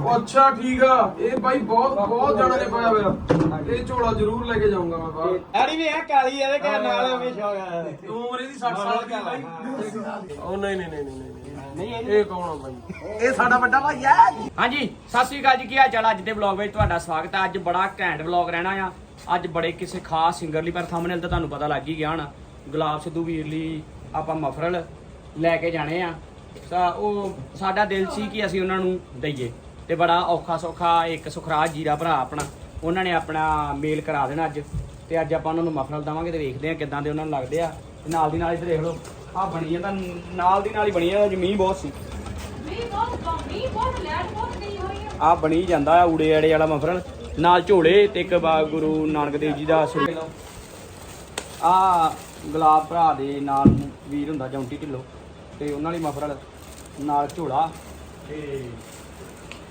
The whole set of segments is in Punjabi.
ਉਹ ਅੱਛਾ ਠੀਕ ਆ। ਇਹ ਬਾਈ ਬਹੁਤ ਬਹੁਤ ਜਾਣਾ ਨੇ ਪਾਇਆ ਮੇਰਾ ਇਹ ਝੋਲਾ ਜ਼ਰੂਰ ਲੈ ਕੇ ਜਾਊਂਗਾ ਮੈਂ ਬਾਹਰ। ਐੜੀ ਵੀ ਇਹ ਕਾਲੀ ਇਹਦੇ ਘਰ ਨਾਲ ਹਮੇਸ਼ਾ ਹੋਇਆ ਤੂੰ ਉਮਰ ਇਹਦੀ 60 ਸਾਲ ਦੀ ਆ ਬਾਈ। ਉਹ ਨਹੀਂ ਨਹੀਂ ਨਹੀਂ ਨਹੀਂ ਨਹੀਂ ਇਹ ਕੌਣ ਆ ਬਾਈ? ਇਹ ਸਾਡਾ ਵੱਡਾ ਭਾਈ ਹੈ ਹਾਂਜੀ ਸਤਿ ਸ੍ਰੀ ਅਕਾਲ ਜੀ ਕੀ ਹਾਲ ਚਾਲ? ਅੱਜ ਦੇ ਵਲੌਗ ਵਿੱਚ ਤੁਹਾਡਾ ਸਵਾਗਤ ਹੈ ਅੱਜ ਬੜਾ ਘੈਂਟ ਵਲੌਗ ਰਹਿਣਾ ਆ। ਅੱਜ ਬੜੇ ਕਿਸੇ ਖਾਸ ਸਿੰਗਰ ਲਈ ਪਰ ਥੰਬਨੇਲ ਤਾਂ ਤੁਹਾਨੂੰ ਪਤਾ ਲੱਗ ਹੀ ਗਿਆ ਹੋਣਾ। ਗੁਲਾਬ ਸਿੱਧੂ ਵੀਰ ਲਈ ਆਪਾਂ ਮਫਰਲ ਲੈ ਕੇ ਜਾਣੇ ਆ। ਤਾਂ ਉਹ ਸਾਡਾ ਦਿਲ ਸੀ ਕਿ ਅਸੀਂ ਉਹਨਾਂ ਨੂੰ ਦਈਏ। ਤੇ ਬੜਾ ਔਖਾ ਸੌਖਾ ਇੱਕ ਸੁਖਰਾਜ ਜੀਰਾ ਭਰਾ ਆਪਣਾ ਉਹਨਾਂ ਨੇ ਆਪਣਾ ਮੇਲ ਕਰਾ ਦੇਣਾ ਅੱਜ। ਤੇ ਅੱਜ ਆਪਾਂ ਉਹਨਾਂ ਨੂੰ ਮਫਰਲ ਦਵਾਂਗੇ ਤੇ ਵੇਖਦੇ ਆ ਕਿੱਦਾਂ ਦੇ ਉਹਨਾਂ ਨੂੰ ਲੱਗਦੇ ਆ। ਤੇ ਨਾਲ ਦੀ ਨਾਲ ਇੱਧਰ ਦੇਖ ਲਓ ਆ ਬਣੀ ਤਾਂ ਨਾਲ ਦੀ ਨਾਲ ਹੀ ਬਣੀ ਆ ਜਮੀਨ ਬਹੁਤ ਸੀ। ਆ। ਬਣੀ ਜਾਂਦਾ ਆ ਊੜੇ ਆੜੇ ਵਾਲਾ ਮਫਰਲ ਨਾਲ ਝੋਲੇ ਤੇ ਇੱਕ ਬਾ ਗੁਰੂ ਨਾਨਕ ਦੇਵ ਜੀ ਦਾ ਸੂਟ ਆ ਗੁਲਾਬ ਭਰਾ ਦੇ ਨਾਲ ਵੀਰ ਹੁੰਦਾ ਜੌਂਟੀ ਢਿੱਲੋ। ਤੇ ਉਹਨਾਂ ਲਈ ਮਫਰਲ ਨਾਲ ਝੋਲਾ ਤੇ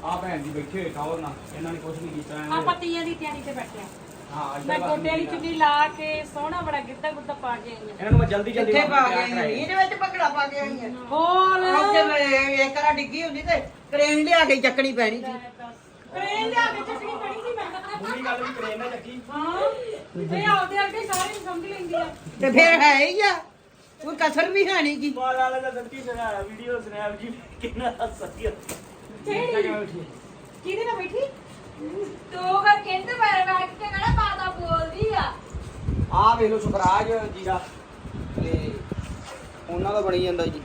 ਆ ਭੈਣ ਜੀ ਬੈਠੇ ਹੋਏ ਟਾਵਰ ਨਾਲ ਇਹਨਾਂ ਨੇ ਕੁਝ ਨਹੀਂ ਕੀਤਾ ਆ ਇਹਨਾਂ ਨੇ- ਪੱਤੀਆਂ ਦੀ ਤਿਆਰੀ ਤੇ ਬੈਠਿਆ ਹਾਂ। ਇੱਧਰ ਮੈਂ ਗੋਡੇ ਵਾਲੀ ਚੁੰਨੀ ਲਾ ਕੇ ਸੋਹਣਾ ਬੜਾ ਗਿੱਧਾ ਗੁੱਦਾ ਪਾ ਕੇ ਆਈ ਹਾਂ। ਇਹਨਾਂ ਨੂੰ ਮੈਂ ਜਲਦੀ ਜਲਦੀ ਕਿੱਥੇ ਪਾ ਤਿਆਰ ਗਈ ਕਰਾਇਆ। ਇਹਦੇ ਵਿੱਚ ਪਕੜਾ ਪਾ ਕੇ ਆਈ ਹੈ। ਹੋਰ? ਉੱਥੇ ਮੈਂ ਇੱਕ ਰਾ ਡਿੱਗੀ ਹੁੰਦੀ ਤੇ ਕਰੇਨ ਲਿਆ ਕੇ ਚੱਕਣੀ ਪੈਣੀ ਸੀ। ਕਰੇਨ ਲਿਆ ਕੇ ਚੱਕਣੀ ਪੜੀ ਸੀ ਮੈਂ ਪੂਰੀ ਗੱਲ ਵੀ ਕਰੇ ਨਾ ਚੱਕੀ। ਹਾਂ ਇਹ ਆਪਦੇ ਅੱਗੇ ਸਾਰੇ ਨੂੰ ਸਮਝ ਲੈਂਦੀ ਆ। ਤੇ ਫਿਰ ਹੈ ਹੀ ਆ ਕੋਈ ਕਸਰ ਵੀ ਹੈ ਨਹੀਂ ਗੀ। ਮਾਰ ਵਾਲਾ ਦਾ ਸੱਚੀ ਸੁਣਾਇਆ ਵੀਡੀਓ ਸਨੈਪ ਜੀ ਕਿੰਨਾ ਹੱਸਿਆ ਕਿਹੜੀ? ਕਿਹਦੇ ਨਾਲ ਬੈਠੀ? ਤੋ ਕਰ ਕਹਿੰਦੇ ਮੈਂ ਬੈਠ ਕੇ ਕਿਹੜਾ ਬਾਤਾਂ ਬੋਲਦੀ ਆ? ਆ ਵੇਖ ਸੁਖਰਾਜ ਜੀਰਾ ਤੇ ਉਹਨਾਂ ਦਾ ਬਣੀ ਜਾਂਦਾ ਜੀ।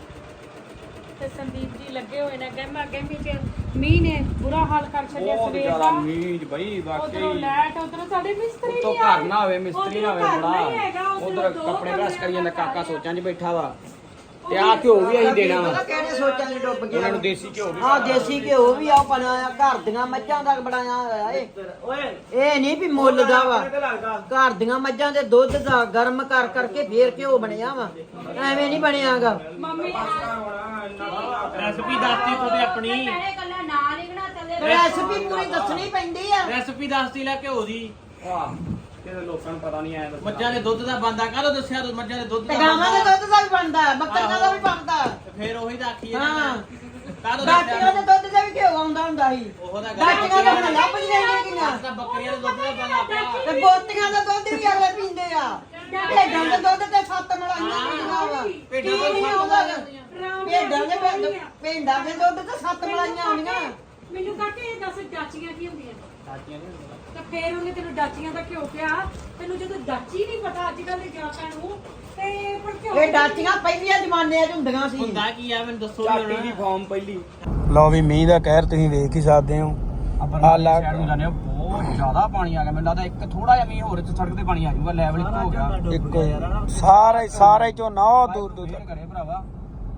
ਤੇ ਸੰਦੀਪ ਜੀ ਲੱਗੇ ਹੋਏ ਨੇ ਗਹਿਮਾ ਗਹਿਮੀ ਚ ਮੀਂਹ ਨੇ ਬੁਰਾ ਹਾਲ ਕਰ ਛੱਡਿਆ ਬਹੁਤ ਸਵੇਰ ਜ਼ਿਆਦਾ ਦਾ। ਮੀਂਹ ਬਈ ਉਧਰੋਂ ਵਾਕਈ ਲੈਟ ਉਧਰੋਂ ਸਾਡੇ ਮਿਸਤਰੀ ਉਤੋਂ ਨਹੀਂ ਘਰ। ਨਾ ਹੋਵੇ ਮਿਸਤਰੀ ਨਾ ਉੱਧਰੋਂ ਹੋਵੇ ਬੜਾ। ਉੱਧਰੋਂ ਦੋ ਕੱਪੜੇ ਪ੍ਰੈਸ ਕਰੀ ਜਾਂਦਾ ਕਾਕਾ ਸੋਚਾਂ 'ਚ ਬੈਠਾ ਵਾ। ਤੇ ਆ ਘਿਓ ਵੀ ਅਸੀਂ ਦੇਣਾ ਵਾ। ਕਿਹੜੇ ਸੋਚਾਂ 'ਚ ਡੁੱਬ ਗਿਆ ਉਹਨਾਂ ਨੂੰ ਦੇਸੀ ਘਿਓ ਵੀ ਆ ਦੇਸੀ ਘਿਓ ਵੀ ਆ ਬਣਾਇਆ ਘਰ ਦੀਆਂ ਮੱਝਾਂ ਦਾ ਬਣਾਇਆ ਹੋਇਆ ਏ। ਓਏ। ਇਹ ਨਹੀਂ ਵੀ ਮੁੱਲ ਦਾ ਵਾ। ਘਰ ਦੀਆਂ ਮੱਝਾਂ ਦੇ ਦੁੱਧ ਦਾ ਗਰਮ ਕਰ ਕਰਕੇ ਫੇਰ ਘਿਓ ਬਣਿਆ ਵਾ। ਐਵੇਂ ਨਹੀਂ ਬਣਿਆਗਾ। ਮੰਮੀ ਰੈਸਪੀ ਦੱਸਤੀ ਤੂੰ ਤੇ ਆਪਣੀ। ਕੱਲਾ ਨਾਂ ਲਿਖਣਾ ਚੱਲੇ। ਰੈਸਪੀ ਪੂਰੀ ਦੱਸਣੀ ਪੈਂਦੀ ਆ। ਰੈਸਪੀ ਦੱਸਤੀ ਲੈ ਘਿਓ ਦੀ। ਵਾਹ ਕਿਤੇ ਲੋਕਾਂ ਨੂੰ ਪਤਾ ਨਹੀਂ ਆਇਆ ਮੱਝਾਂ ਦੇ ਦੁੱਧ ਦਾ ਬੰਦਾ ਕਾਹਦੋਂ ਦੱਸਿਆ ਤੂੰ? ਮੱਝਾਂ ਦੇ ਦੁੱਧ ਤੇ ਦਾ ਗਾਵਾਂ ਦੇ? ਦੁੱਧ ਦਾ ਵੀ ਬਣਦਾ ਬੱਕਰੀਆਂ ਦਾ ਵੀ ਬਣਦਾ। ਫਿਰ ਉਹੀ ਤਾਂ ਆਖੀ ਹਾਂ। ਕਾਹਦੋਂ ਦੱਸਿਆ ਦੇ ਦੁੱਧ ਦਾ ਵੀ ਘਿਓ ਆਉਂਦਾ ਹੁੰਦਾ ਸੀ। ਉਹ ਤਾਂ ਦਾਟੀਆਂ ਦਾ ਹੁਣ ਲੱਭ ਜਾਂਦੀਆਂ ਗੀਆਂ ਤਾਂ ਬੱਕਰੀਆਂ ਦੇ ਦੁੱਧ ਦਾ ਬੰਦਾ ਪਿਆ। ਤੇ ਬੋਤੀਆਂ ਦਾ ਦੁੱਧ ਵੀ ਅਗਲੇ ਪੀਂਦੇ ਆ। ਭੇਡਾਂ ਦੇ ਦੁੱਧ ਤੇ ਸੱਤ ਮਲਾਈਆਂ ਹੁੰਦੀਆਂ ਵਾ। ਕੀ ਭੇਡਾਂ ਦੇ ਨਹੀਂ ਸੱਤ ਆਉਂਦਾ। ਭੇਡਾਂ ਦੇ ਦੁੱਧ ਭੇਡਾਂ ਦੇ ਦੁੱਧ ਤੇ ਸੱਤ ਮਲਾਈਆਂ ਆਉਂਦੀਆਂ। ਮੈਨੂੰ ਕਾਕੇ ਇਹ ਦੱਸ ਡਾਚੀਆਂ ਕੀ ਹੁੰਦੀਆਂ? ਤਾਂ ਫੇਰ ਉਹਨੇ ਤੈਨੂੰ ਡਾਚੀਆਂ ਦਾ ਕਿਉਂ ਕਿਹਾ। ਤੈਨੂੰ ਜਦੋਂ ਡਾਚੀ ਨਹੀਂ ਪਤਾ ਅੱਜ ਕੱਲ ਦੇ ਜਵਾਕਾਂ ਨੂੰ ਤੇ ਪਰ ਕਿਉਂ ਇਹ ਡਾਚੀਆਂ ਪਹਿਲੀਆਂ ਜ਼ਮਾਨਿਆਂ 'ਚ ਹੁੰਦੀਆਂ ਸੀ। ਹੁੰਦਾ ਕੀ ਆ ਮੈਨੂੰ ਦੱਸੋ ਚਾਟੀ ਦੀ ਫਾਰਮ ਪਹਿਲੀ। ਲਓ ਵੀ ਮੀਂਹ ਦਾ ਕਹਿਰ ਤੁਸੀਂ ਵੇਖ ਹੀ ਸਕਦੇ ਹੋ। ਆਪਾਂ ਸ਼ਹਿਰ ਨੂੰ ਜਾਂਦੇ ਹਾਂ ਬਹੁਤ ਜ਼ਿਆਦਾ ਪਾਣੀ ਆ ਗਿਆ। ਮੈਨੂੰ ਲੱਗਦਾ ਇੱਕ ਥੋੜਾ ਜਿਹਾ ਮੀਂਹ ਹੋਰ ਤੇ ਸੜਕ ਤੇ ਪਾਣੀ ਆ ਜਾਊਗਾ ਲੈਵਲ ਇੱਕ ਹੋ ਗਿਆ। ਇੱਕ ਸਾਰਾ ਹੀ ਸਾਰਾ ਹੀ ਝੋਨਾ ਉਹ ਦੂਰ ਦੂਰ ਕਰੇ ਭਰਾਵਾ।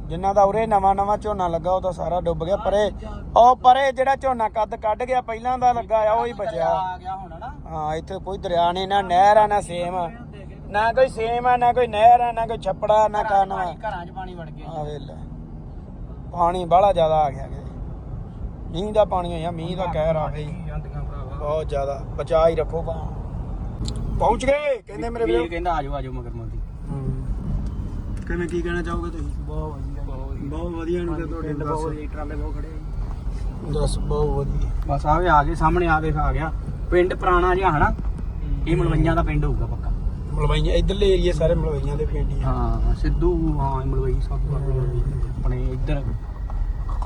ਜਿਨ੍ਹਾਂ ਦਾ ਉਰੇ ਨਵਾਂ ਨਵਾਂ ਝੋਨਾ ਲੱਗਾ ਉਹ ਤਾਂ ਸਾਰਾ ਡੁੱਬ ਗਿਆ। ਪਰੇ ਉਹ ਪਰੇ ਜਿਹੜਾ ਝੋਨਾ ਕੱਦ ਕੱਢ ਗਿਆ ਪਹਿਲਾਂ ਦਾ ਲੱਗਾ ਆ ਉਹ ਹੀ ਬਚਿਆ ਆ ਗਿਆ ਹੁਣ ਨਾ ਹਾਂ ਇੱਥੇ ਕੋਈ ਦਰਿਆ ਨਹੀਂ ਨਾ ਨਹਿਰ ਆ ਨਾ ਸੇਮ। ਆ ਨਾ ਕੋਈ ਸੇਮ ਆ ਨਾ ਕੋਈ ਨਹਿਰ ਆ ਨਾ ਕੋਈ ਛੱਪੜਾ ਨਾ ਕਾਨਵਾ ਪਾਣੀ ਘਰਾਂ 'ਚ ਪਾਣੀ ਵੜ ਗਿਆ। ਆ ਵੇਲੇ ਪਾਣੀ ਬਾਹਲਾ ਜ਼ਿਆਦਾ ਆ ਗਿਆ ਮੀਂਹ ਦਾ ਪਾਣੀ ਹੋਇਆ ਮੀਂਹ ਦਾ ਕਹਿਰ ਆ ਗਈ ਬਹੁਤ ਜ਼ਿਆਦਾ। ਬਚਾ ਹੀ ਰੱਖੋ ਬਾ ਪਹੁੰਚ ਗਏ ਕਹਿੰਦੇ ਮੇਰੇ ਵੀਰ ਵੀਰ। ਕਹਿੰਦਾ ਆਜੋ ਆਜੋ ਮਗਰ ਮੋਦੀ ਕਿਵੇਂ ਕੀ ਕਹਿਣਾ ਚਾਹੋਗੇ ਤੁਸੀਂ? ਬਹੁਤ ਵਧੀਆ। ਬਹੁਤ ਵਧੀਆ ਨੂੰ ਤੇ ਤੁਹਾਡੇ ਬਹੁਤ ਵਧੀਆ ਟਰਾਲੇ ਬਹੁਤ ਖੜੇ ਆ ਜੀ। ਦੱਸ ਬਹੁਤ ਵਧੀਆ। ਬਸ ਆਵੇ ਆ ਗਏ ਸਾਹਮਣੇ ਆ ਵੇਖ ਆ ਗਿਆ। ਪਿੰਡ ਪੁਰਾਣਾ ਜਿਹਾ ਹਨਾ ਇਹ ਮਲਵਈਆਂ ਦਾ ਪਿੰਡ ਹੋਊਗਾ ਪੱਕਾ। ਮਲਵਈਆਂ ਇਧਰਲੇ ਏਰੀਏ ਸਾਰੇ ਮਲਵਈਆਂ ਦੇ ਪਿੰਡ ਹੀ ਆ। ਹਾਂ ਸਿੱਧੂ ਹਾਂ ਇਹ ਮਲਵਈ ਸਭ ਤੋਂ ਮਲਵਈ। ਆਪਣੇ ਇੱਧਰ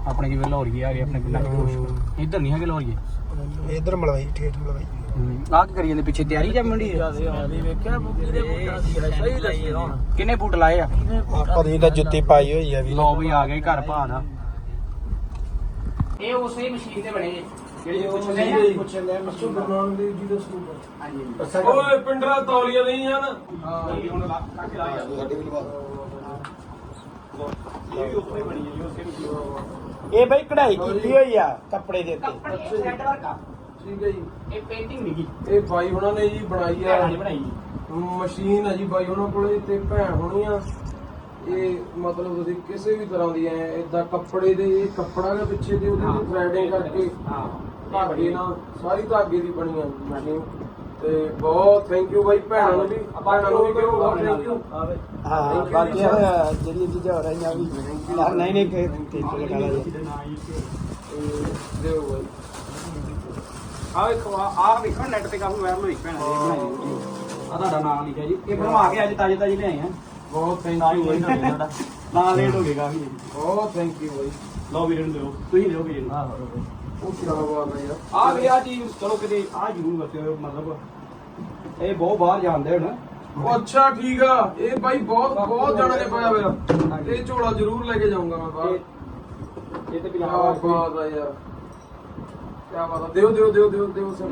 ਆਪਣੇ ਜਿਵੇਂ ਲੋਰੀਏ ਆ ਗਏ ਆਪਣੇ ਪਿੰਡਾਂ ਦੇ ਕੁਛ ਇੱਧਰ ਨਹੀਂ ਹੈਗੇ ਲੋਰੀਏ ਇਧਰ ਮਲਵਈ ਠੇਠ ਮਲਵਈ। ਆਹ ਕੀ ਕਰੀ ਜਾਂਦੇ? ਪਿੱਛੇ ਤਿਆਰੀ ਜਾਂ ਮੰਡੀ ਵੇਖਿਆ ਕਿਹਦੇ ਬੂਟਾ ਸੀ ਸਹੀ ਦੱਸੀ ਹੁਣ। ਕਿੰਨੇ ਬੂਟ ਲਾਏ ਆ? ਆਪਾਂ ਦੀ ਤਾਂ ਜੁੱਤੀ ਪਾਈ ਹੋਈ ਆ ਵੀ। ਲੋ ਵੀ ਆ ਗਏ ਘਰ ਭਾ ਦਾ ਇਹ ਉਸੇ ਮਸ਼ੀਨ ਤੇ ਬਣੇ ਜਿਹੜੀ ਪੁੱਛਦੇ ਆ? ਪੁੱਛਦੇ ਆ ਮਸੂ ਗੁਰਨਾਨਕ ਦੇਵ ਜੀ ਦਾ ਸਰੂਪ ਹਾਂਜੀ। ਓਏ ਪਿੰਡਰਾ ਤੌਲੀਆ ਨਹੀਂ ਹਨ ਹਾਂ ਇਹ ਹੁਣ ਲਾ- ਕੱਢ ਕੇ ਲਾਇਆ ਇਹ ਵੀ ਉੱਪਰ ਹੀ ਬਣੀ ਹੈ ਜੀ ਉਸੇ ਮਸ਼ੀਨ ਇਹ ਬਈ ਕਢਾਈ ਕੀਤੀ ਹੋਈ ਆ ਕੱਪੜੇ ਦੇ ਉੱਤੇ। ਕੱਪੜੇ ਸੈੱਟ ਵਰਕ ਆ ਠੀਕ ਹੈ ਜੀ। ਇਹ ਪੇਂਟਿੰਗ ਨਹੀਂ ਇਹ ਬਾਈ ਹੁਣਾਂ ਨੇ ਜੀ ਬਣਾਈ ਆ। ਨਹੀਂ ਬਣਾਈ ਜੀ। ਮਸ਼ੀਨ ਆ ਜੀ ਬਾਈ ਹੁਣਾਂ ਕੋਲੇ ਤੇ ਭੈਣ ਹੋਣੀ ਆ। ਇਹ ਮਤਲਬ ਤੁਸੀਂ ਕਿਸੇ ਵੀ ਤਰ੍ਹਾਂ ਦੀ ਐ ਇਦਾਂ ਕੱਪੜੇ ਦੇ ਇਹ ਕੱਪੜਾ ਦੇ ਪਿੱਛੇ ਦੇ ਉਹਦੀ ਹਾਂ। ਥ੍ਰੈਡਿੰਗ ਕਰਕੇ ਹਾਂ। ਧਾਗੇ ਨਾਲ ਸਾਰੀ ਧਾਗੇ ਦੀ ਬਣੀ ਆ ਮਸ਼ੀਨ ਤੇ ਬਹੁਤ ਥੈਂਕ ਯੂ ਬਾਈ ਭੈਣਾਂ ਨੂੰ ਵੀ। ਭੈਣਾਂ ਨੂੰ ਵੀ ਕਿਹੋ ਬਹੁਤ ਥੈਂਕ ਯੂ ਹਾਂ ਬਾਕੀ ਜਿਹੜੀ ਚੀਜ਼ਾਂ ਹੋ ਰਹੀਆਂ ਵੀ ਨਹੀਂ ਨਹੀਂ ਠੀਕ ਲਗਾ ਲਾ ਜੀ ਦਿਓ ਬਾਈ। ਆ ਵੇਖੋ ਆ ਆ ਵੇਖੋ ਨੈਟ ਤੇ ਕਾਫੀ ਵਾਇਰਲ ਹੋਈ ਭੈਣਾ ਇਹ ਬਣਾਈ ਆ। ਤੁਹਾਡਾ ਨਾਮ ਲਿਖਿਆ ਜੀ। ਇਹ ਬਣਵਾ ਕੇ ਅੱਜ ਤਾਜੇ ਤਾਜੇ ਲਿਆਏ ਆ। ਬਹੁਤ ਥੈਂਕ ਤਾਂ ਹੀ ਯੂ ਹੋਈ ਬਾਈ ਤੁਹਾਡਾ ਨਾਂ ਲੇਟ ਹੋ ਗਏ ਕਾਫੀ ਬਹੁਤ ਥੈਂਕ ਯੂ ਬਾਈ ਲਓ ਵੀਰੇ ਨੂੰ ਦਿਓ। ਤੁਸੀਂ ਦਿਓ ਵੀਰੇ ਨੂੰ। ਉਹ ਕੀ ਬਾਤ ਹੈ ਯਾਰ। ਆ ਵੀ ਆ ਚੀਜ਼ ਚਲੋ ਕਿਤੇ ਆ ਜ਼ਰੂਰ ਵਰਤਿਓ ਮਤਲਬ ਇਹ ਬਹੁਤ ਬਾਹਰ ਜਾਂਦੇ ਹੁਣ। ਉਹ ਅੱਛਾ ਠੀਕ ਆ। ਇਹ ਬਾਈ ਬਹੁਤ ਬਹੁਤ ਜਾਣਾ ਨੇ ਪਾਇਆ ਮੇਰਾ ਇਹ ਝੋਲਾ ਜ਼ਰੂਰ ਲੈ ਕੇ ਜਾਊਂਗਾ ਮੈਂ ਬਾਹਰ। ਇਹ ਤੇ ਪੰਜਾਬ ਬਾਤ ਆ ਯਾਰ। ਕਿਆ ਬਾਤ ਆ। ਦਿਓ ਦਿਓ ਦਿਓ ਦਿਓ ਦਿਓ ਸਰ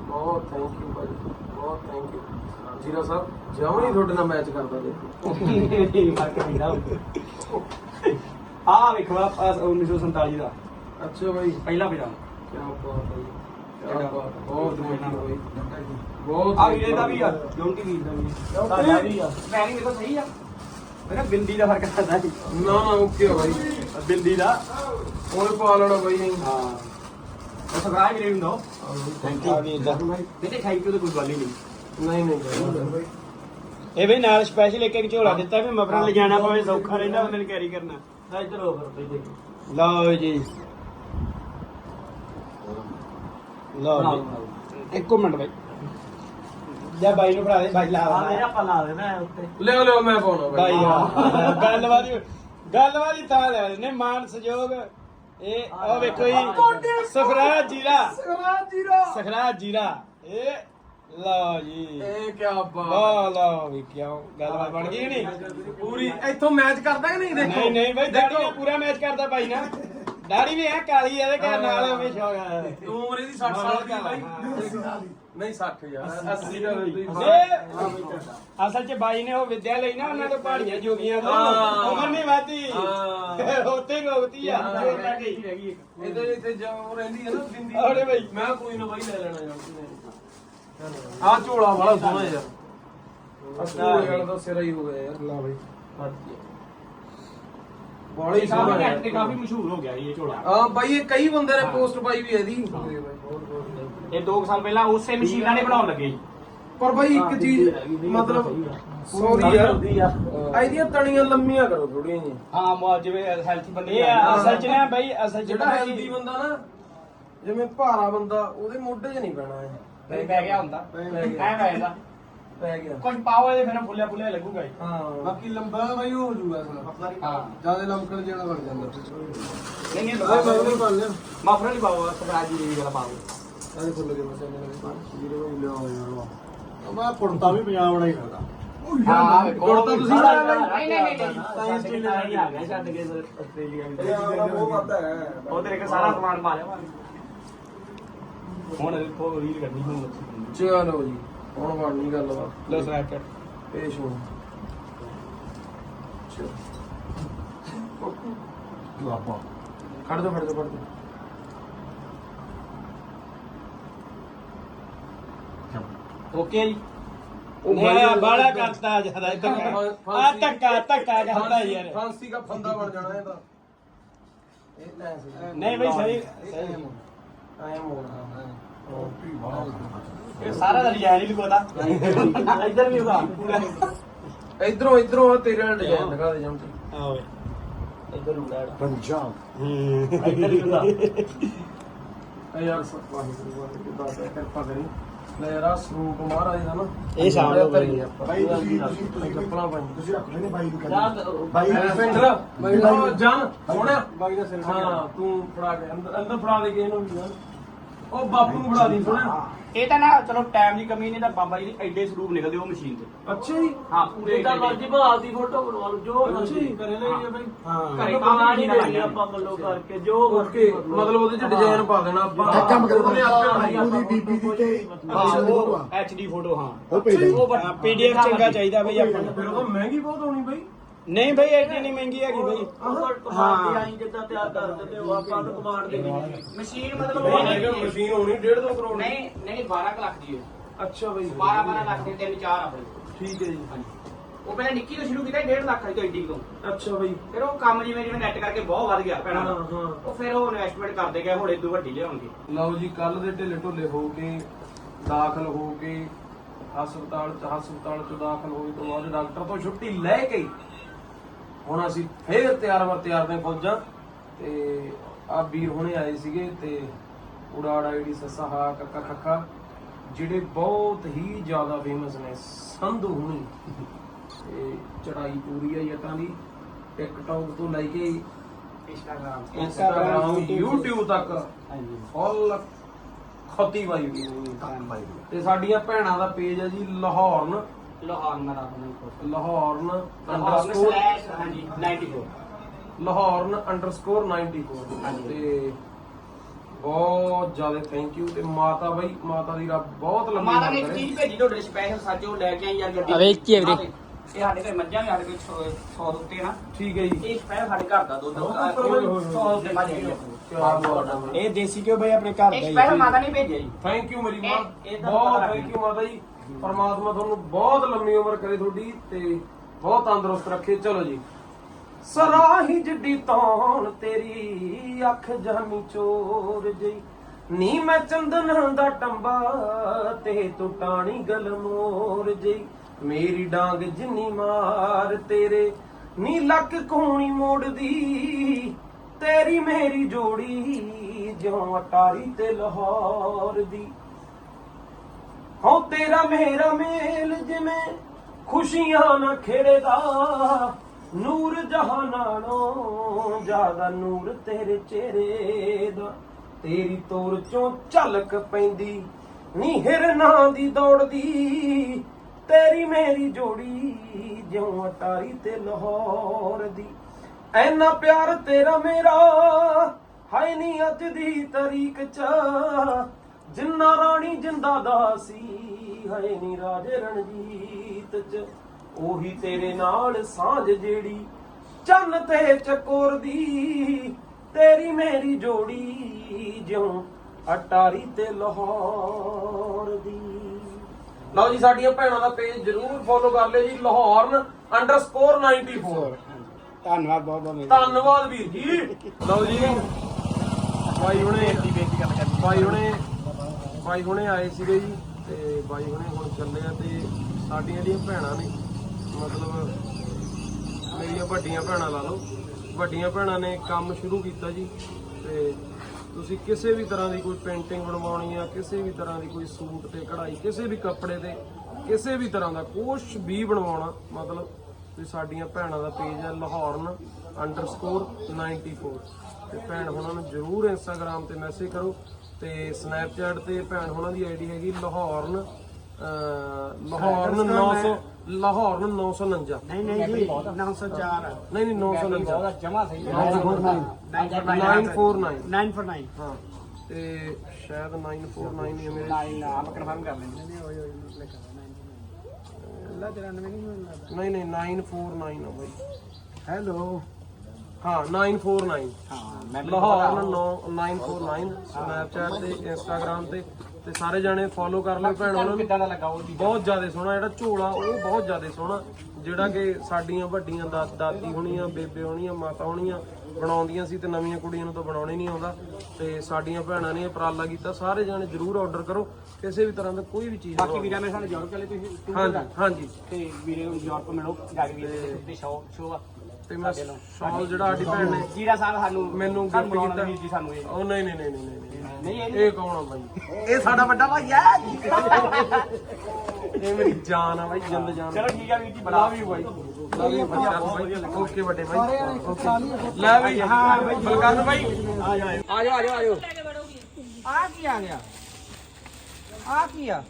ਬਹੁਤ ਥੈਂਕ ਯੂ ਭਾਈ ਬਹੁਤ ਥੈਂਕ ਯੂ ਜੀਰਾ ਸਾਹਿਬ ਜਮਾਂ ਹੀ ਤੁਹਾਡੇ ਨਾਲ ਮੈਚ ਕਰਦਾ ਦੇਖੋ ਆ ਵੇਖੋ ਆ 1947 ਦਾ। ਅੱਛਾ ਭਾਈ। ਪਹਿਲਾ ਪਜਾਮਾ ਕਿਆ ਬਾਤ ਹੈ ਕਿਆ ਬਾਤ ਆ। ਬਹੁਤ ਯੂ ਭਾਈ। ਬਹੁਤ ਆ ਵੀਰੇ ਦਾ ਵੀ ਆ। ਜੋਂਟੀ ਵੀਰ ਦਾ ਵੀ ਆ। ਸਾਡਾ ਵੀ ਆ। ਮੈਂ ਨਹੀਂ ਦੇਖੋ ਸਹੀ ਆ। ਮੇਰਾ ਬਿੰਦੀ ਦਾ ਫ਼ਰਕ ਕਰਦਾ ਸੀ ਨਾ ਨਾ ਓਕੇ ਆ ਭਾਈ। ਬਿੰਦੀ ਦਾ। ਉਹਨੇ ਪਾ ਲੈਣਾ ਨਹੀਂ ਹਾਂ। ਉਹ ਸਬਰਾਜ ਵੀਰੇ ਨੂੰ ਦੋ ਥੈਂਕ ਯੂ ਵੀਰ ਦਾ ਬੇਟੇ ਥੈਂਕ ਯੂ ਤਾਂ ਕੋਈ ਗੱਲ ਹੀ ਨਹੀਂ। ਨਹੀਂ ਨਹੀਂ ਭਾਈ ਇਹ ਵੀ ਨਾਲ ਸਪੈਸ਼ਲ ਇੱਕ ਇੱਕ ਝੋਲਾ ਦਿੱਤਾ ਵੀ ਮਗਰਾਂ ਲੈ ਜਾਣਾ ਪਵੇ ਸੌਖਾ ਰਹਿੰਦਾ ਉਹਨਾਂ ਨੇ ਕੈਰੀ ਕਰਨਾ। ਇੱਧਰ ਹੋ ਫਿਰ ਬਈ ਲਓ ਜੀ। ਲਓ ਜੀ। ਇੱਕ ਮਿੰਟ ਬਾਈ। ਜਾ ਬਾਈ ਨੂੰ ਫੜਾ ਦੇ ਬਾਈ ਲਾ ਆ ਮੇਰੇ ਲਾ ਆਪਾਂ ਲਾ ਦੇਣਾ ਹੈ ਉੱਤੇ। ਲਿਓ ਲਿਓ ਮੈਂ ਪਾਉਣਾ ਬਾਈ। ਆ ਗੱਲਬਾਤ ਗੱਲਬਾਤ ਤਾਂ ਲੈ ਨੇ ਮਾਨ ਸਹਿਯੋਗ ਇਹ ਉਹ ਵੇਖੋ ਜੀ ਸਖਰਾਜ ਜੀਰਾ। ਸਗਰਾਜ ਜੀਰਾ। ਸਖਰਾਜ ਜੀਰਾ। ਇਹ ਲਓ ਜੀ। ਇਹ ਕੀ ਬਾਤ। ਵਾਹ ਲਓ ਵੀ ਕਿਉਂ ਗੱਲਬਾਤ ਬਣ ਗਈ ਨਹੀਂ? ਪੂਰੀ ਇੱਥੋਂ ਮੈਚ ਕਰਦਾ ਕਿ ਨਹੀਂ ਦੇਖੋ? ਨਹੀਂ ਬਾਈ ਪੂਰਾ ਮੈਚ ਕਰਦਾ ਨਾ। ਦਾੜੀ ਵੀ ਐ ਕਾਲੀ ਇਹਦੇ ਘਰ ਨਾਲ ਹਮੇਸ਼ਾ। ਹੋਇਆ ਤੂੰ ਉਮਰ ਇਹਦੀ 60 ਸਾਲ ਦੀ ਬਾਈ। ਨਹੀਂ 60 ਯਾਰ 80 ਦਾ ਤੁਸੀਂ ਇਹ ਅਸਲ ਚ ਬਾਈ ਨੇ ਉਹ ਵਿਦਿਆ ਲਈ ਨਾ ਉਹਨਾਂ ਤੋਂ ਪਹਾੜੀਆਂ ਜੋਗੀਆਂ ਤੋਂ। ਹਾਂ। ਉਮਰ ਨਹੀਂ ਵਾਦੀ ਹਾਂ। ਹੀ ਰੋਕਤੀ ਆ। ਜੋ ਗਈ ਇਹਦੇ ਇੱਥੇ ਜਾ ਉਹ ਰਹਿੰਦੀ ਹੈ ਨਾ ਬਿੰਦੀ ਅਰੇ ਬਾਈ। ਮੈਂ ਕੋਈ ਨਾ ਬਾਈ ਲੈ ਲੈਣਾ ਯਾਰ ਆ ਝੋਲਾ ਵਾਲਾ ਸੋਹਣਾ ਯਾਰ। ਅਸੂਲ ਵਾਲਾ ਤਾਂ ਸਿਰਾ ਹੀ ਹੋ ਗਿਆ ਯਾਰ। ਲਾ ਬਾਈ। ਬੜਾ ਹੀ ਸੋਹਣਾ ਕਾਫੀ ਮਸ਼ਹੂਰ ਹੋ ਗਿਆ ਇਹ ਝੋਲਾ। ਹਾਂ ਬਾਈ ਇਹ ਕਈ ਬੰਦੇ ਨੇ ਪੋਸਟ ਪਾਈ ਵੀ ਇਹਦੀ। ਇਹ 2 ਸਾਲ ਪਹਿਲਾਂ ਉਸੇ ਮਸ਼ੀਨਾਂ ਨੇ ਬਣਾਉਣ ਲੱਗੇ ਜੀ। ਪਰ ਬਾਈ ਇੱਕ ਚੀਜ਼ ਮਤਲਬ ਸੌਰੀ ਯਾਰ ਇਹਦੀਆਂ ਤਣੀਆਂ ਲੰਮੀਆਂ ਕਰੋ ਥੋੜੀਆਂ ਜੀ ਹਾਂ ਮੋ ਜਿਵੇਂ ਹੈਲਥੀ ਬੰਦੇ ਇਹ ਆ, ਅਸਲ ਚ ਨਾ ਬਾਈ ਅਸਲ ਚ ਜਿਹੜਾ ਬੰਦਾ ਨਾ ਜਿਵੇਂ ਭਾਰਾ ਬੰਦਾ ਉਹਦੇ ਮੋਢੇ 'ਚ ਨਹੀਂ ਪੈਣਾ ਇਹ। ਪੈ ਪੈ ਗਿਆ ਹੁੰਦਾ। ਪੈ ਐ ਗਿਆ ਪੈ ਜਾਂਦਾ। ਪੈ ਗਿਆ। ਕੁਝ ਪਾਓ ਇਹਦੇ ਫਿਰ ਫੁੱਲਿਆ ਫੁੱਲਿਆ ਲੱਗੂਗਾ ਜੀ ਹਾਂ। ਬਾਕੀ ਲੰਬਾ ਬਾਈ ਹੋ ਜੂਗਾ ਥੋੜਾ ਹਾਂ। ਜ਼ਿਆਦਾ ਲੰਕੜ ਜਿਹੜਾ ਬਣ ਜਾਂਦਾ। ਨਹੀਂ ਨਹੀਂ ਬਾਈ ਬਾਈ ਨਹੀਂ ਬਣ ਲਿਆ ਮਾਫਰ ਨਹੀਂ ਪਾਓ ਸਬਰਾਜ ਜੀ ਦੀ ਗੱਲ ਪਾਓ। ਆਹ ਫੁੱਲ ਕੇ ਬਸ ਇਹਨਾਂ ਨੇ ਜੀਰੋ ਹੀ ਲਿਆ ਯਾਰ ਮੈਂ ਕੁੜਤਾ ਵੀ ਪੰਜਾਬ ਵਾਲਾ ਹੀ ਕਰਦਾ ਹਾਂ ਕੁੜਤਾ ਤੁਸੀਂ ਨਹੀਂ ਲਾਇਆ ਨਹੀਂ ਨਹੀਂ। ਨਹੀਂ ਸਾਇੰਸ ਟੀਮ ਨਹੀਂ ਆ ਗਿਆ ਛੱਡ ਕੇ ਆਸਟ੍ਰੇਲੀਆ ਵਿੱਚ ਉਹ ਪਤਾ ਹੈ। ਉਹ ਤੇਰੇ ਕੋਲ ਸਾਰਾ ਸਮਾਨ ਪਾ ਲਿਆ। ਹੁਣ ਦੇਖੋ ਰੀਲ ਕਰਨੀ ਹੁਣ। ਚਲੋ ਜੀ ਹੁਣ ਬਣਨੀ ਗੱਲਬਾਤ ਲੋ ਸਰਾਕਟ ਪੇਸ਼ ਹੋ ਖੜ ਜਾ ਖੜ ਜਾ ਖੜ ਜਾ। ਓਕੇ ਜੀ। ਉਹ ਉਹ ਬਾਲਾ ਕਰਤਾ ਜ਼ਿਆਦਾ ਆ ਧੱਕਾ ਧੱਕਾ ਕਰਦਾ ਯਾਰ। ਫਾਂਸੀ ਦਾ ਫੰਦਾ ਬਣ ਜਾਣਾ ਇਹਦਾ। ਇਹ ਤਾਂ ਸੀ। ਨਹੀਂ ਬਈ ਸਹੀ ਸਹੀ। ਆਇਆ ਮੋੜਨਾ ਇਹ ਸਾਰਾ ਦਾ ਡਿਜ਼ਾਈਨ ਹੀ ਲਗੋਦਾ ਇੱਧਰ ਵੀ ਹੋਗਾ ਇਧਰੋਂ ਇਧਰੋਂ ਤੇਰੇ ਨਾਲ ਡਿਜ਼ਾਈਨ ਦਿਖਾ ਦੇ ਜੰਮ ਆ ਓਏ। ਇੱਧਰ ਲੈਣਾ ਪੰਜਾਬ ਇੱਧਰ ਵੀ ਹੋਗਾ ਇਹ ਯਾਰ ਸਭ ਵਾਹਿਗੁਰੂ ਵਾਹਿਗੁਰੂ ਦਾਸ ਕਿਰਪਾ ਕਰੀ। ਲੈ ਯਾਰ ਆਹ ਸਰੂਪ ਮਹਾਰਾਜ ਦਾ ਨਾ ਇਹ ਸਾਂਭ ਲਓ ਬਾਈ। ਬਾਈ ਤੁਸੀਂ ਤੁਸੀਂ ਚੱਪਲਾਂ ਪਾਈ ਤੁਸੀਂ ਰੱਖ ਲੈਣੇ ਬਾਈ ਨੂੰ ਬਾਈ ਪਿੰਡਰ ਬਾਈ ਜਾਨ ਸੋਹਣਿਆ ਬਾਈ ਦਾ ਸਿਰ ਹਾਂ ਤੂੰ ਫੜਾ ਕੇ ਅੰਦਰ ਅੰਦਰ ਫੜਾ ਦੇ ਕੇ ਇਹਨੂੰ ਵੀ ਜਾਨ। ਉਹ ਬਾਪੂ ਨੂੰ ਫੜਾ ਦੀ ਸੋਹਣਿਆ ਇਹ ਤਾਂ ਨਾ ਚਲੋ ਟਾਈਮ ਦੀ ਕਮੀ ਨਹੀਂ ਤਾਂ ਬਾਬਾ ਜੀ ਦੇ ਐਡੇ ਸਰੂਪ ਨਿਕਲਦੇ ਉਹ ਮਸ਼ੀਨ ਤੇ। ਅੱਛਾ ਜੀ। ਹਾਂ ਪੂਰੇ ਜਿੱਦਾਂ ਮਰਜ਼ੀ ਭਾਲ ਦੀ ਫੋਟੋ ਬਣਵਾ ਲਓ ਜੋ ਅੱਛਾ ਜੀ ਕਰੇ ਲਈ ਬਾਈ। ਹਾਂ। ਘਰੇ ਕਾਫੀ ਨਹੀਂ ਦੇਣੀ ਆਪਾਂ ਮੱਲੋ ਕਰਕੇ ਜੋ ਓਕੇ ਮਤਲਬ ਉਹਦੇ ਚ ਡਿਜ਼ਾਈਨ ਪਾ ਦੇਣਾ ਆਪਾਂ। ਕੰਮ ਕਰੋ ਉਹਨੇ ਆਪੇ। ਉਹਦੀ ਬੀਬੀ ਦੀ ਤੇ ਹਾਂ। ਉਹ ਐਚਡੀ ਫੋਟੋ ਹਾਂ। ਉਹ ਪੀਡੀਐਫ ਚੰਗਾ ਚਾਹੀਦਾ ਬਈ ਆਪਾਂ ਨੂੰ। ਫਿਰ ਉਹ ਮਹਿੰਗੀ ਬਹੁਤ ਹੋਣੀ ਬਾਈ। ਨਹੀਂ ਬਈ ਐਡੀ ਨਹੀਂ ਮਹਿੰਗੀ ਹੈਗੀ ਬਈ। ਕਮਾਂਡ ਦੀ ਆਈ ਜਿੱਦਾਂ ਤਿਆਰ ਕਰ ਦਿੰਦੇ ਹੋ ਆਪਾਂ ਨੂੰ ਕਮਾਂਡ ਦੇ ਦੇਣੀ ਮਸ਼ੀਨ ਮਤਲਬ ਨਹੀਂ ਉਹ ਨਹੀਂ ਨਹੀਂ। ਮਸ਼ੀਨ ਹੋਣੀ 1.5 ਕਰੋੜ ਦੀ। ਨਹੀਂ ਨਹੀਂ 12 ਕੁ ਲੱਖ ਦੀ ਹੈ ਅੱਛਾ ਬਾਈ। 12 12 ਲੱਖ ਦੇ ਤਿੰਨ ਚਾਰ ਆਪਣੇ ਠੀਕ ਹੈ ਜੀ। ਹਾਂਜੀ। ਉਹ ਪਹਿਲਾਂ ਨਿੱਕੀ ਤੋਂ ਸ਼ੁਰੂ ਕੀਤਾ 1.5 ਲੱਖ ਦੀ ਤੋਂ ਐਡੀ ਤੋਂ। ਅੱਛਾ ਬਾਈ। ਫਿਰ ਉਹ ਕੰਮ ਜਿਵੇਂ ਜਿਵੇਂ ਨੈਟ ਕਰਕੇ ਬਹੁਤ ਵੱਧ ਗਿਆ ਭੈਣਾ। ਹਾਂ, ਹਾਂ। ਉਹ ਫਿਰ ਉਹ ਇਨਵੈਸਟਮੈਂਟ ਕਰਦੇ ਗਏ ਹੁਣ ਇਦੋਂ ਵੱਡੀ ਲਿਆਉਣਗੇ। ਲਓ ਜੀ ਕੱਲ ਦੇ ਢਿੱਲੇ ਢੁੱਲੇ ਹੋ ਕੇ ਦਾਖਲ ਹੋ ਕੇ ਹਸਪਤਾਲ ਚ ਹਸਪਤਾਲ ਚ ਦਾਖਲ ਹੋਏ ਤੋਂ ਬਾਅਦ ਡਾਕਟਰ ਤੋਂ ਛੁੱਟੀ ਲੈ ਕੇ ਹੁਣ ਅਸੀਂ ਫੇਰ ਤਿਆਰ ਵਰ ਤਿਆਰ ਨੇ ਫੌਜਾਂ। ਤੇ ਆ ਵੀਰ ਹੁਣੇ ਆਏ ਸੀਗੇ ਤੇ ਉੜਾੜ ਆਈਡੀ ਸੱਸਾ ਹਾ ਕੱਕਾ ਖੱਕਾ ਜਿਹੜੇ ਬਹੁਤ ਹੀ ਜ਼ਿਆਦਾ ਫੇਮਸ ਨੇ ਸੰਧੂ ਹੁਣੀ। ਤੇ ਚੜਾਈ ਪੂਰੀ ਆ ਜੱਟਾਂ ਦੀ। ਟਿਕਟੌਕ ਤੋਂ ਲੈ ਕੇ ਇੰਸਟਾਗ੍ਰਾਮ ਇੰਸਟਾਗ੍ਰਾਮ YouTube ਤੱਕ ਹਾਂਜੀ। ਫੁੱਲ ਖੱਤੀ ਵਾਈ ਹੋਈ। ਤੇ ਸਾਡੀਆਂ ਭੈਣਾਂ ਦਾ ਪੇਜ ਹੈ ਜੀ ਲਾਹੌਰਨ ਲੋਹਾਰ ਮੇਰਾ ਆਪਣਾ ਲਾਹੌਰਨ ਅੰਡਰਸਕੋਰ ਅੰਡਰਸਕੋਰ ਹਾਂਜੀ 94 ਲਾਹੌਰਨ ਅੰਡਰਸਕੋਰ 94 ਹਾਂਜੀ। ਤੇ ਬਹੁਤ ਜ਼ਿਆਦਾ ਥੈਂਕ ਯੂ ਤੇ ਮਾਤਾ ਬਾਈ ਮਾਤਾ ਦੀ ਰੱਬ ਬਹੁਤ ਲੰਮੀ ਮਾਤਾ ਨੇ ਉਮਰ ਇੱਕ ਕਰੇ। ਚੀਜ਼ ਭੇਜੀ ਤੁਹਾਡੇ ਸਪੈਸ਼ਲ ਸਾਜੋ ਲੈ ਕੇ ਆਈ ਯਾਰ ਗੱਡੀ। ਆ ਵੇਖ ਕੀ ਹੈ ਵੀਰੇ? ਇਹ ਸਾਡੇ ਕੋਲ ਮੱਝਾਂ ਵੀ ਸਾਡੇ ਕੋਲ 100 ਉੱਤੇ ਨਾ। ਠੀਕ ਹੈ ਜੀ। ਇਹ ਸਪੈਸ਼ਲ ਸਾਡੇ ਘਰ ਦਾ ਦੁੱਧ ਹੋਏ ਹੋਏ। 100 ਉੱਤੇ ਮੱਝ ਆ। ਹੈ। ਇਹ ਦੇਸੀ ਕਿਉਂ ਬਈ ਆਪਣੇ ਘਰ ਦਾ ਇਹ ਹੀ ਸਪੈਸ਼ਲ ਮਾਤਾ ਨੇ ਭੇਜਿਆ ਜੀ। ਥੈਂਕ ਯੂ ਮੇਰੀ ਮਾਂ। ਇਹ- ਇਹ ਤਾਂ ਬਹੁਤ ਪਤਾ ਥੈਂਕ ਯੂ ਮਾਤਾ ਜੀ। ਪਰਮਾਤਮਾ ਤੁਹਾਨੂੰ ਬਹੁਤ ਲੰਮੀ ਉਮਰ ਕਰੇ ਤੁਹਾਡੀ ਤੇ ਬਹੁਤ ਤੰਦਰੁਸਤ ਰੱਖੇ। ਚਲੋ ਜੀ। ਸਰਾਹੀ ਜਿੱਡੀ ਤੌਣ ਤੇਰੀ, ਅੱਖ ਜਾਨੀ ਚੋਰ ਜਈ। ਨੀ ਮੈਂ ਚੰਦਨ ਦਾ ਟੰਬਾ ਤੇ ਤੂੰ ਟਾਣੀ ਗਲ ਮੋਰ ਜਈ। ਮੇਰੀ ਡਾਂਗ ਜਿੰਨੀ ਮਾਰ ਤੇਰੇ, ਨੀ ਲੱਕ ਕੋਣੀ ਮੋੜਦੀ। ਤੇਰੀ ਮੇਰੀ ਜੋੜੀ ਜਿਉਂ ਅਟਾਰੀ ਤੇ ਲਾਹੌਰ ਦੀ। ਹੋ ਤੇਰਾ ਮੇਰਾ ਮੇਲ ਜਿਵੇਂ ਖੁਸ਼ੀਆਂ ਨਾ ਖੇੜਦਾ। ਨੂਰ ਜਹਾਨਾਨੋਂ ਜ਼ਿਆਦਾ ਨੂਰ ਤੇਰੇ ਚਿਹਰੇ ਦਾ। ਤੇਰੀ ਤੋਰ ਚੋਂ ਝਲਕ ਪੈਂਦੀ ਨੀ ਹਿਰਨਾਂ ਦੀ ਦੌੜਦੀ। ਤੇਰੀ ਮੇਰੀ ਜੋੜੀ ਜਿਉਂ ਅਟਾਰੀ ਤੇ ਲਾਹੌਰ ਦੀ। ਐਨਾ ਪਿਆਰ ਤੇਰਾ ਮੇਰਾ, ਹਾਏ ਨੀ ਅੱਜ ਦੀ ਤਰੀਕ ਚ। ਜਿੰਨਾ ਰਾਣੀ ਜਿੰਦਾ ਦਾ ਸੀ ਹਾਏ ਨੀ ਰਾਜੇ ਰਣਜੀਤ ਚ ਉਹੀ ਤੇਰੇ ਨਾਲ ਸਾਂਝ ਜਿਹੜੀ ਚੰਨ ਤੇ ਚਕੋਰ ਦੀ ਤੇਰੀ ਮੇਰੀ ਜੋੜੀ ਜਿਉਂ ਅਟਾਰੀ ਤੇ ਲਾਹੌਰ ਦੀ ਲਓ ਜੀ ਸਾਡੀਆਂ ਭੈਣਾਂ ਦਾ ਪੇਜ ਜਰੂਰ ਫੋਲੋ ਕਰ ਲਿਓ ਜੀ ਲਾਹੌਰਨ ਅੰਡਰਸਕੋਰ 94 ਧੰਨਵਾਦ ਬਹੁਤ ਬਹੁਤ ਧੰਨਵਾਦ ਵੀਰ ਜੀ। ਲਓ ਜੀ ਬਾਈ ਹੁਣੇ ਬਾਈ ਹੁਣੇ ਬਾਈ ਹੁਣੇ ਆਏ ਸੀਗੇ ਜੀ ਤੇ ਬਾਈ ਹੁਣੇ ਹੁਣ ਚੱਲੇ ਆ ਤੇ ਸਾਡੀਆਂ ਜਿਹੜੀਆਂ ਭੈਣਾਂ ਨੇ, ਮਤਲਬ ਮੇਰੀਆਂ ਵੱਡੀਆਂ ਭੈਣਾਂ ਲਾ ਲਓ, ਵੱਡੀਆਂ ਭੈਣਾਂ ਨੇ ਕੰਮ ਸ਼ੁਰੂ ਕੀਤਾ ਜੀ ਤੇ ਤੁਸੀਂ ਕਿਸੇ ਵੀ ਤਰ੍ਹਾਂ ਦੀ ਕੋਈ ਪੇਂਟਿੰਗ ਬਣਵਾਉਣੀ ਆ, ਕਿਸੇ ਵੀ ਤਰ੍ਹਾਂ ਦੀ ਕੋਈ ਸੂਟ ਤੇ ਕਢਾਈ, ਕਿਸੇ ਵੀ ਕੱਪੜੇ ਤੇ, ਕਿਸੇ ਵੀ ਤਰ੍ਹਾਂ ਦਾ ਕੁਝ ਵੀ ਬਣਵਾਉਣਾ, ਮਤਲਬ ਤੇ ਸਾਡੀਆਂ ਭੈਣਾਂ ਦਾ ਪੇਜ ਹੈ ਲਾਹੌਰਨ ਅੰਡਰਸਕੋਰ 94 ਤੇ ਭੈਣ ਹੁਣਾਂ ਨੂੰ ਜਰੂਰ ਇੰਸਟਾਗ੍ਰam ਤੇ ਮੈਸੇਜ ਕਰੋ। ਤੇ ਸਨੈਪਚੈਟ ਤੇ ਭੈਣ ਹੁਣਾਂ ਦੀ ਆਈਡੀ ਹੈਗੀ ਲਾਹੌਰਨ ਲਾਹੌਰਨ 900 ਲਾਹੌਰਨ 949 ਨਹੀਂ ਨਹੀਂ ਜੀ 904 ਨਹੀਂ ਨਹੀਂ 949 ਜਮਾ ਸਹੀ 949 949 ਹਾਂ ਤੇ ਸ਼ਾਇਦ 949 ਹੀ ਮੇਰੇ ਨਾਈ ਨਾ ਆਪ ਕਨਫਰਮ ਕਰ ਲੈਂਦੇ ਅੱਲਾ 93 ਨਹੀਂ ਹੁੰਦਾ ਨਹੀਂ ਨਹੀਂ 949 ਆ ਬਾਈ ਹੈਲੋ ਹਾਂ 949 ਹਾਂ ਮੈਂ ਲਾਹੌਰ 949 ਸਨੈਪਚੈਟ ਤੇ ਇੰਸਟਾਗ੍ਰam ਤੇ ਤੇ ਸਾਰੇ ਜਾਣੇ ਫੋਲੋ ਕਰ ਲਿਓ ਭੈਣ ਉਹਨਾਂ ਨੂੰ। ਕਿੱਦਾਂ ਦਾ ਲੱਗਾ ਉਹ ਚੀਜ਼? ਬਹੁਤ ਜ਼ਿਆਦਾ ਸੋਹਣਾ ਜਿਹੜਾ ਝੋਲਾ ਉਹ ਬਹੁਤ ਜ਼ਿਆਦਾ ਸੋਹਣਾ। ਜਿਹੜਾ ਕਿ ਸਾਡੀਆਂ ਵੱਡੀਆਂ ਦਾਦੀ ਹੋਣੀਆਂ ਬੇਬੇ ਹੋਣੀਆਂ ਮਾਤਾ ਹੋਣੀਆਂ ਬਣਾਉਂਦੀਆਂ ਸੀ ਤੇ ਨਵੀਆਂ ਕੁੜੀਆਂ ਨੂੰ ਤਾਂ ਬਣਾਉਣੇ ਨਹੀਂ ਆਉਂਦਾ। ਤੇ ਸਾਡੀਆਂ ਭੈਣਾਂ ਨੇ ਉਪਰਾਲਾ ਕੀਤਾ ਸਾਰੇ ਜਾਣੇ ਜਰੂਰ ਆਰਡਰ ਕਰੋ। ਕਿਸੇ ਵੀ ਤਰ੍ਹਾਂ ਦਾ ਕੋਈ ਵੀ ਚੀਜ਼ ਬਾਕੀ ਵੀਰਾਂ ਮੇਰੇ ਸਾਨੂੰ ਯੂਰਪ ਚਲੇ ਤੁਸੀਂ ਹਾਂਜੀ ਹਾਂਜੀ। ਤੇ ਵੀਰੇ ਨੂੰ ਯੂਰਪ ਮਿਲੋ ਜਾ ਕੇ ਵੀਰੇ ਦੇ ਸ਼ੋ ਸ਼ੋ ਆ। ਤੇ ਮੈਂ ਸ਼ਾਲ ਜਿਹੜਾ ਸਾਡੀ ਭੈਣ ਨੇ ਜੀਰਾ ਸਾਹਿਬ ਸਾਨੂੰ ਮੈਨੂੰ ਗਿਫਟ ਕੀਤਾ। ਵੀਰ ਜੀ ਸਾਨੂੰ ਇਹ। ਉਹ ਨਹੀਂ ਨਹੀਂ ਨਹੀਂ ਨਹੀਂ ਨਹੀਂ ਨਹੀਂ। ਇਹ ਇਹ ਕੌਣ ਆ ਬਾਈ? ਇਹ ਸਾਡਾ ਵੱਡਾ ਭਾਈ ਆ ਇਹ ਮੇਰੀ ਜਾਨ ਆ ਬਾਈ ਜਿੰਦ ਜਾਨ। ਚਲੋ ਠੀਕ ਆ ਵੀਰ ਜੀ ਬਾਈ। ਓਕੇ ਵੱਡੇ ਬਾਈ। ਲੈ ਵੀ। ਹਾਂ ਬਾਈ ਬਲਕਰਨ ਬਾਈ। ਆ ਜਾਓ ਆ ਜਾਓ ਆ ਜਾਓ। ਆ ਕੀ ਆ ਗਿਆ? ਆ ਕੀ ਆ?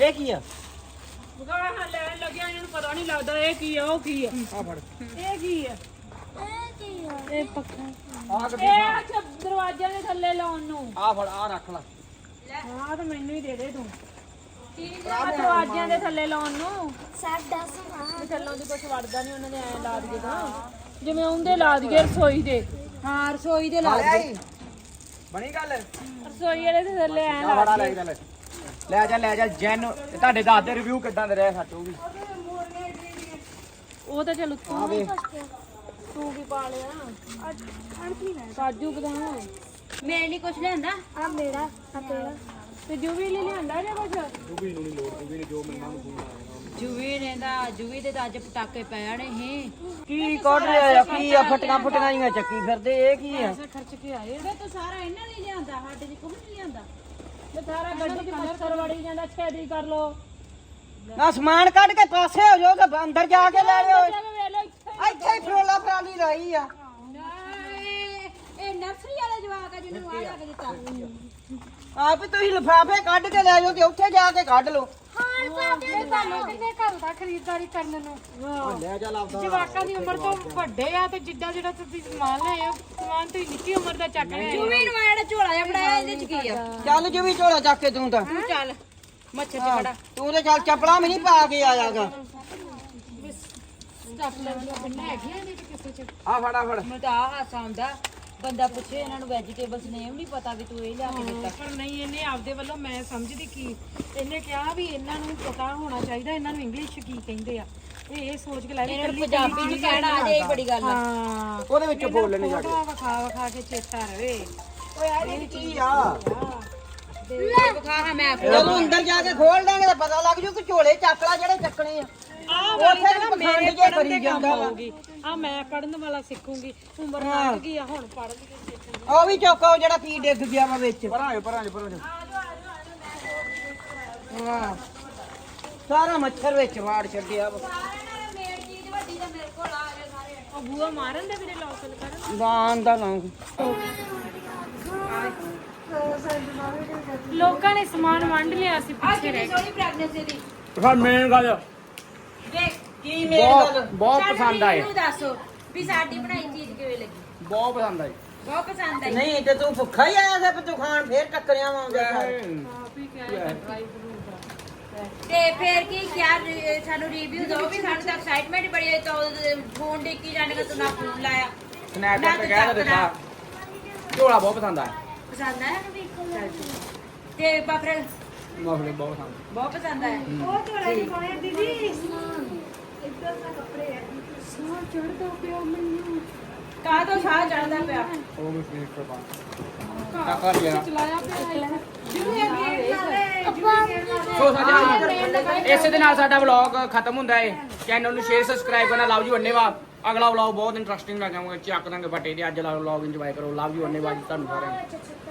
ਇਹ ਕੀ ਆ? ਗਾਹਾਂ ਲੈਣ ਲੱਗਿਆ ਇਹਨੂੰ ਪਤਾ ਨਹੀਂ ਲੱਗਦਾ ਇਹ ਕੀ ਆ ਉਹ ਕੀ ਆ। ਆ ਫੜ। ਇਹ ਕੀ ਆ? ਇਹ ਪੱਖਾ। ਆ ਇਹ ਅੱਛਾ ਦਰਵਾਜ਼ਿਆਂ ਦੇ ਥੱਲੇ ਲਾਉਣ ਨੂੰ। ਆ ਫੜ ਆ ਰੱਖ ਲੈ। ਹਾਂ ਤਾਂ ਮੈਨੂੰ ਹੀ ਦੇ ਦੇ ਤੂੰ। ਆਹ ਦਰਵਾਜ਼ਿਆਂ ਦੇ ਥੱਲੇ ਲਾਉਣ ਨੂੰ। ਹਾਂ ਤੇ ਥੱਲੋਂ ਦੀ ਕੁਝ ਵੜਦਾ ਨਹੀਂ ਉਹਨਾਂ ਨੇ ਐ ਲਾ ਦਈਏ ਤਾਂ। ਜਿਵੇਂ ਉਹਦੇ ਲਾ ਦਈਏ ਰਸੋਈ ਦੇ। ਹਾਂ ਰਸੋਈ ਦੇ ਲਾ ਬਣੀ ਗੱਲ? ਰਸੋਈ ਵਾਲੇ ਦੇ ਥੱਲੇ ਐ ਲਾ ਬੜਾ ਦਈਏ। ਲੈ ਲੈ ਜਾ ਲੈ ਜਾ ਜੈਨ ਤੁਹਾਡੇ ਦੱਸ ਦੇ ਰਿਵਿਊ ਕਿੱਦਾਂ ਦੇ ਰਹੇ ਸੱਚ ਉਹ ਵੀ। ਉਹ ਤਾਂ ਚਲ ਤੂੰ ਵੀ। ਤੂੰ ਵੀ ਪਾ ਲਿਆ। ਕਾਜੂ ਬਦਾਮ। ਮੇਰੇ ਲਈ ਕੁਝ ਲਿਆਂਦਾ। ਆ ਮੇਰਾ ਆ ਤੇਰਾ। ਤੇ ਜੂ ਵੀ ਲਈ ਲਿਆਂਦਾ ਜਾਂ ਕੁਝ ਜੂਵੀ ਨੇ ਦਾ ਜੂਵੀ ਦੇ ਤਾਂ ਅੱਜ ਪਟਾਕੇ ਪੈ ਜਾਣੇ ਸੀ ਕੀ ਕੱਢ ਰਿਹਾ ਆ ਕੀ ਆ ਫਟੀਆਂ ਫਟੀਆਂ ਜੀਆਂ ਚੱਕੀ ਫਿਰਦੇ ਇਹ ਕੀ ਆ? ਖਰਚ ਕੇ ਆਏ। ਇਹਦੇ ਤਾਂ ਸਾਰਾ ਇਹਨਾਂ ਨੇ ਲਿਆਂਦਾ ਸਾਡੇ ਜੀ ਕੁਝ ਨਹੀਂ ਲਿਆਂਦਾ। ਤੇ ਸਾਰਾ ਗੱਡੀ ਚ ਮੱਛਰ ਵੜੀ ਜਾਂਦਾ ਛੇੜੀ ਕਰ ਲੋ ਨਾ ਸਮਾਨ ਕੱਢ ਕੇ ਪਾਸੇ ਹੋ ਜਾਓ ਤੇ ਅੰਦਰ ਜਾ ਕੇ ਲੈ ਲਿਓ। ਇੱਥੇ ਹੀ ਫਰੋਲਾ ਫਰਾਲੀ ਰਹੀ ਆ। ਇਹ ਨਰਸਰੀ ਵਾਲੇ ਜਵਾਕ ਆ ਜਿਹਨੂੰ ਆ ਲੱਗ ਦਿੱਤਾ। ਆਪ ਹੀ ਤੁਸੀਂ ਲਿਫਾਫੇ ਕੱਢ ਕੇ ਲੈ ਜਾਓ ਤੇ ਉੱਥੇ ਜਾ ਕੇ ਕੱਢ ਲਓ। ਤੁਹਾਨੂੰ ਕਿੰਨੇ ਘਰ ਦਾ ਖਰੀਦਦਾਰੀ ਕਰਨ ਨੂੰ? ਲੈ ਜਾ ਲੱਭਦਾ ਜਵਾਕਾਂ ਦੀ ਉਮਰ ਤੋਂ ਵੱਡੇ ਆ ਤੇ ਜਿੱਦਾਂ ਜਿਹੜਾ ਤੁਸੀਂ ਸਮਾਨ ਲਏ ਆ ਸਮਾਨ ਤੁਸੀਂ ਨਿੱਕੀ ਉਮਰ ਦਾ ਚੱਕ ਲਿਆ ਜੂਵੀ ਨੂੰ ਜਿਹੜਾ ਝੋਲਾ ਜਿਹਾ ਬਣਾਇਆ ਇਹਦੇ ਚ ਕੀ ਆ? ਚੱਲ ਜੀ ਵੀ ਝੋਲਾ ਚੱਕ ਕੇ ਤੂੰ ਤਾਂ। ਤੂੰ ਚੱਲ ਮੱਛਰ ਚ ਖੜਾ ਤੂੰ ਤੇ ਚੱਲ ਚੱਪਲਾਂ ਵੀ ਨਹੀਂ ਪਾ ਕੇ ਆਇਆਗਾ। ਲੈਂਦੀਆਂ ਪਿੰਨਾਂ ਹੈਗੀਆਂ ਚ ਕਿਸੇ ਚ। ਆ ਫੜਾ ਫੜ। ਮੈਨੂੰ ਤਾਂ ਆ ਹਾਸਾ ਆਉਂਦਾ। ਬੰਦਾ ਪੁੱਛੇ ਇਹਨਾਂ ਨੂੰ ਵੈਜੀਟੇਬਲਸ ਨੇਮ ਨਹੀਂ ਪਤਾ ਵੀ ਤੂੰ ਇਹ ਲਿਆ ਕੇ ਦਿੱਤਾ। ਪਰ ਨਹੀਂ ਇਹਨੇ ਆਪਦੇ ਵੱਲੋਂ ਮੈਂ ਸਮਝਦੀ ਕੀ ਇਹਨੇ ਕਿਹਾ ਵੀ ਇਹਨਾਂ ਨੂੰ ਪਤਾ ਹੋਣਾ ਚਾਹੀਦਾ ਇਹਨਾਂ ਨੂੰ ਇੰਗਲਿਸ਼ ਕੀ ਕਹਿੰਦੇ ਆ। ਇਹ ਇਹ ਸੋਚ ਕੇ ਲੈ ਵੀ ਇਹਨਾਂ ਨੂੰ ਪੰਜਾਬੀ ਚ ਕਹਿਣਾ ਆ ਜੇ ਇਹ ਬੜੀ ਗੱਲ ਆ। ਹਾਂ ਉਹਦੇ ਵਿੱਚੋਂ ਬੋਲ ਲੈਣੇ ਜਾ ਕੇ ਵਿਖਾ ਵਿਖਾ ਕੇ ਚੇਤਾ ਰਵੇ। ਓਏ ਆ ਇਹ ਕੀ ਆ? ਵਿਖਾ ਹਾਂ ਮੈਂ ਜਦੋਂ ਅੰਦਰ ਜਾ ਕੇ ਖੋਲ ਦਾਂਗੇ ਤਾਂ ਪਤਾ ਲੱਗ ਜੂ ਕਿ ਝੋਲੇ ਚੱਕ ਲਾ ਜਿਹੜੇ ਚੱਕਣੇ ਆ। ਆ ਉੱਥੇ ਵਾਲੀ ਵੀ ਤਾਂ ਪਖੰਡ ਮੇਰੇ ਜੇ ਪੜਨ ਕਰੀ ਦੇ ਕੰਮ ਜਾਂਦਾ ਵਾ। ਆਊਗੀ ਆ ਮੈਂ ਪੜਨ ਵਾਲਾ ਸਿੱਖੂਗੀ ਉਮਰ ਲੰਘ ਗਈ ਆ ਹੁਣ ਪੜਨ ਦੀ ਸਿੱਖਣ ਉਹ ਵੀ ਚੁੱਕੋ ਜਿਹੜਾ ਕੀ ਡਿੱਗ ਗਿਆ ਵਾ ਵਿੱਚ। ਪਰਾਂ ਪਰਾਂ ਪਰਾਂ ਹਾਂ। ਸਾਰਾ ਮੱਛਰ ਵਿੱਚ ਵਾੜ ਛੱਡਿਆ ਵਾ। ਮੇਨ ਚੀਜ਼ ਵੱਡੀ ਤਾਂ ਮੇਰੇ ਕੋਲ ਆ ਗਏ ਸਾਰੇ ਉਹ ਬੂਆ ਮਾਰਨ ਦੇ ਵੀਰੇ ਲੋਕਲ ਕਰਨ ਬਾਣ ਦਾ ਲੌਂਗ ਲੋਕਾਂ ਨੇ ਸਮਾਨ ਵੰਡ ਲਿਆ ਸੀ ਸੋਹਣੀ ਪ੍ਰੈਗਨੈਂਸੀ ਦੀ। ਫਿਰ ਮੇਨ ਗੱਲ ਦੇਖ ਕੀ ਮੇਰੇ ਬਹੁਤ ਬਹੁਤ ਸਾਨੂੰ ਪਸੰਦ ਆਏ। review ਦੱਸੋ ਵੀ ਸਾਡੀ ਬਣਾਈ ਚੀਜ਼ ਕਿਵੇਂ ਲੱਗੀ? ਬਹੁਤ ਪਸੰਦ ਆਏ ਬਹੁਤ ਪਸੰਦ ਆਈ। ਨਹੀਂ ਤੇ ਤੂੰ ਭੁੱਖਾ ਹੀ ਆਇਆ ਸੀ ਤੂੰ ਖਾਣ ਫੇਰ ਟੱਕਰਿਆ ਵਾਂਗੇ ਤੇ ਫਿਰ ਕੀ ਕਿਆ ਰੀ- ਸਾਨੂੰ ਰਿਵਿਊ ਦਿਓ ਵੀ ਸਾਨੂੰ ਤਾਂ ਐਕਸਾਈਟਮੈਂਟ ਬੜੀ ਹੈ ਤਾਂ ਫੋਨ ਡਿੱਕੀ ਜਾਣੇ ਦਾ ਤੂੰ ਨਾ ਫੋਨ ਲਾਇਆ। ਸਨੈਪਚੈਟ ਤੇ ਕਹਿ ਤਾਂ ਦਿੱਤਾ ਝੋਲਾ ਬਹੁਤ ਪਸੰਦ ਆਇਆ। ਪਸੰਦ ਆਇਆ? ਚੱਲ ਠੀਕ। ਤੇ ਬਾਪਰੇ ਮਫਲੇ ਬਹੁਤ ਪਸੰਦ ਬਹੁਤ ਪਸੰਦ ਆਇਆ ਉਹ ਝੋਲੇ ਚ ਪਾਉਣੇ ਦੀਦੀ। ਇੱਧਰ ਦਾ ਕੱਪੜੇ ਆ। ਸਾਹ ਚੜਦਾ ਪਿਆ ਮੈਨੂੰ। ਕਾਹ ਤੋਂ ਸਾਹ ਚੜਦਾ ਪਿਆ? ਉਹ ਵੀ ਫੇਸ ਪਰ ਪਾ ਤਾਂ ਕਰ ਲਿਆ। ਚਲਾਇਆ ਪਿਆ ਇਹ। ਦੇ ਦੇ ਸੋ ਸਾਡਾ ਇਸੇ ਦੇ ਨਾਲ ਸਾਡਾ ਵਲੌਗ ਖਤਮ ਹੁੰਦਾ ਹੈ ਚੈਨਲ ਨੂੰ ਸ਼ੇਅਰ ਸਬਸਕ੍ਰਾਈਬ ਕਰਨਾ। ਲਵ ਯੂ ਅੰਨੇਵਾ ਅਗਲਾ ਵਲੌਗ ਬਹੁਤ ਇੰਟਰਸਟਿੰਗ ਲੱਗਾਂਗਾ ਚੱਕ ਦਾਂਗੇ ਫੱਟੇ ਤੇ। ਅੱਜ ਵਾਲਾ ਵਲੌਗ ਇੰਜੋਏ ਕਰੋ। ਲਵ ਯੂ ਅੰਨੇਵਾ ਜੀ ਤੁਹਾਨੂੰ ਸਾਰਿਆਂ ਨੂੰ